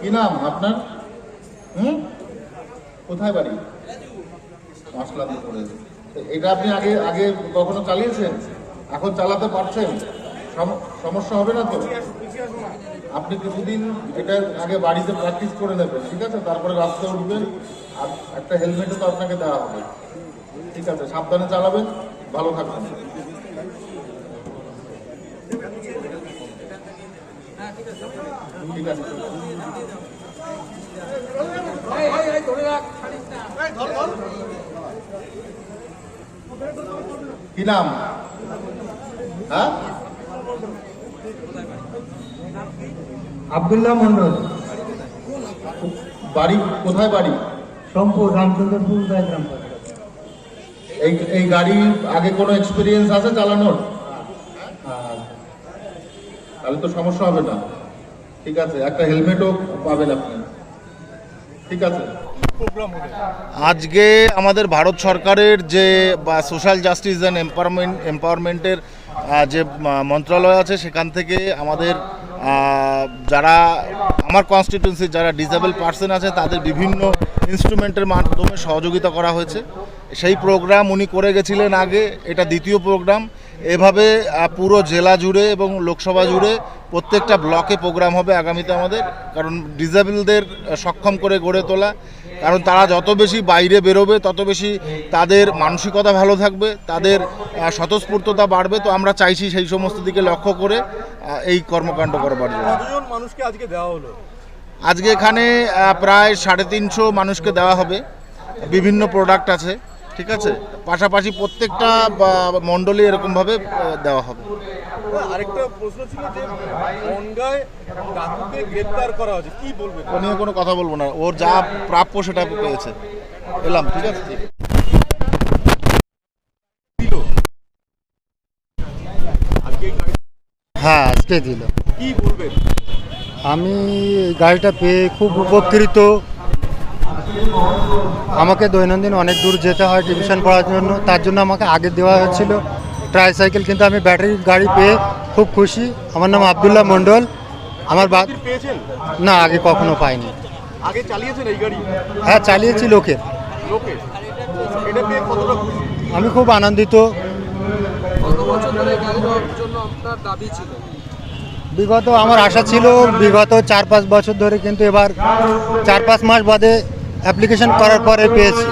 কি নাম আপনার? হুম? কোথায় বাড়ি? মাসলাতে এটা আপনি আগে আগে কখনো চালিয়েছেন? এখন চালাতে পারছেন? সমস্যা হবে না তো? আপনি কিছুদিন এটা আগে বাড়িতে প্র্যাকটিস করে নেবেন, ঠিক আছে? তারপরে রাস্তায় উঠবেন, আর একটা হেলমেটও তো আপনাকে দেওয়া হবে। ঠিক আছে, সাবধানে চালাবেন, ভালো থাকবেন ঠিক আছে কি নাম? হ্যাঁ? আবদুল্লাহ মন্ডল বাড়ি কোথায় বাড়ি? সোমপুর রামচন্দ্রপুর এই এই গাড়ি আগে কোনো এক্সপিরিয়েন্স আছে চালানোর? তাহলে তো সমস্যা হবে না। ঠিক আছে, একটা হেলমেটও পাবেন আপনি। ঠিক আছে? আজকে আমাদের ভারত সরকারের যে সোশ্যাল জাস্টিস অ্যান্ড এম্পাওয়ারমেন্ট এম্পাওয়ারমেন্টের যে মন্ত্রণালয় আছে, সেখান থেকে আমাদের যারা, আমার কনস্টিটিউন্সির যারা ডিসেবল পার্সন আছে, তাদের বিভিন্ন ইনস্ট্রুমেন্টের মাধ্যমে সহযোগিতা করা হয়েছে। সেই প্রোগ্রাম উনি করে গেছিলেন আগে, এটা দ্বিতীয় প্রোগ্রাম এভাবে পুরো জেলা জুড়ে এবং লোকসভা জুড়ে প্রত্যেকটা ব্লকে প্রোগ্রাম হবে আগামীতে আমাদের কারণ ডিসেবলদের সক্ষম করে গড়ে তোলা। কারণ তারা যত বেশি বাইরে বেরোবে তত বেশি তাদের মানসিকতা ভালো থাকবে তাদের স্বতঃস্ফূর্ততা বাড়বে। তো আমরা চাইছি সেই সমস্ত দিকে লক্ষ্য করে এই কর্মকাণ্ড করবার জন্য। মানুষকে আজকে দেওয়া হলো? আজকে এখানে প্রায় সাড়ে তিনশো মানুষকে দেওয়া হবে। বিভিন্ন প্রোডাক্ট আছে। ঠিক আছে? পাশাপাশি প্রত্যেকটা মণ্ডলী এরকমভাবে দেওয়া হবে। আরেকটা প্রশ্ন ছিল যে বনগায় ডাকুকে গ্রেপ্তার করা হয়েছে। কি বলবেন? ও নিয়ে কোনো কথা বলব না। ওর যা প্রাপ্য সেটা পেয়েছে। এলাম ঠিক আছে? হ্যাঁ আজকে দিল। কি বলবেন? আমি গাড়িটা পেয়ে খুব উপকৃত। আমাকে দৈনন্দিন অনেক দূর যেতে হয় টিউশন পড়ার জন্য। তার জন্য আমাকে আগে দেওয়া হয়েছিল। ট্রাইসাইকেল কিন্তু আমি ব্যাটারি গাড়ি পেয়ে খুব খুশি। আমার নাম আবদুল্লাহ মণ্ডল। আমার বা না আগে কখনো পাইনি। আগে চালিয়েছেন এই গাড়ি? হ্যাঁ চালিয়েছি লোকের লোকে? এটা পেয়ে কতটা খুশি? আমি খুব আনন্দিত। বিগত আমার আশা ছিল বিগত চার পাঁচ বছর ধরে কিন্তু এবার চার পাঁচ মাস বাদে অ্যাপ্লিকেশন করার পরে পেয়েছি।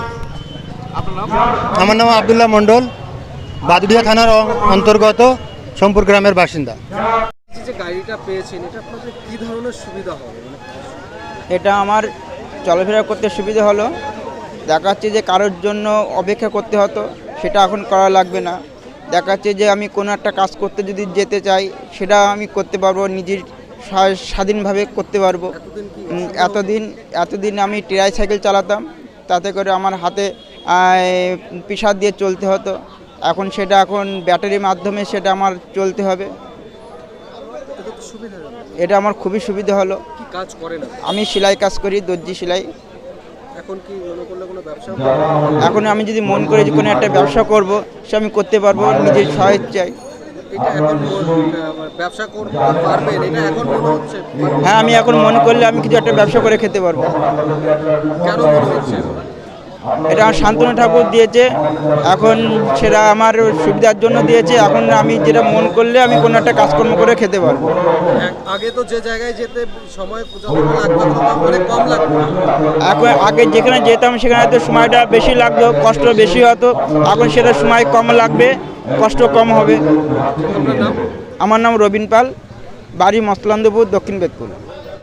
আমার নাম আবদুল্লাহ মণ্ডল বাদুড়িয়া থানার অন্তর্গত সোমপুর গ্রামের বাসিন্দা। এই যে গাড়িটা পেয়েছেন এটা আপনাদের কি ধরনের সুবিধা হবে? মানে এটা আমার চলাফেরা করতে সুবিধা হলো। দেখা যাচ্ছে যে কারোর জন্য অপেক্ষা করতে হতো সেটা এখন করা লাগবে না। দেখা যাচ্ছে যে আমি কোনো একটা কাজ করতে যদি যেতে চাই সেটা আমি করতে পারব নিজের স্বাধীনভাবে করতে পারব। এতদিন এতদিন আমি ট্রাই সাইকেল চালাতাম তাতে করে আমার হাতে পিসার দিয়ে চলতে হতো। এখন সেটা এখন ব্যাটারির মাধ্যমে সেটা আমার চলতে হবে। এটা আমার খুবই সুবিধা হলো। কাজ করেন? আপনি? আমি সেলাই কাজ করি দর্জি সেলাই। এখন কি মনে করলে কোনো ব্যবসা? এখন আমি যদি মন করে যে কোনো একটা ব্যবসা করব সে আমি করতে পারব নিজের স্বইচ্ছায় এটা এখন ব্যবসা করতে পারবেন এটা এখন মনে হচ্ছে। হ্যাঁ আমি এখন মনে করলে আমি কিছু একটা ব্যবসা করে খেতে পারব। কেন মনে হচ্ছে এটা আমার শান্তনু ঠাকুর দিয়েছে। এখন সেটা আমার সুবিধার জন্য দিয়েছে। এখন আমি যেটা মন করলে আমি কোনো একটা কাজকর্ম করে খেতে পারব। আগে তো যে জায়গায় যেতে সময় লাগতো কম লাগতো। এখন আগে যেখানে যেতাম সেখানে তো সময়টা বেশি লাগতো কষ্ট বেশি হতো। এখন সেটা সময় কম লাগবে কষ্ট কম হবে। আমার নাম রবিন পাল বাড়ি মসলান্দপুর দক্ষিণ বেদপুর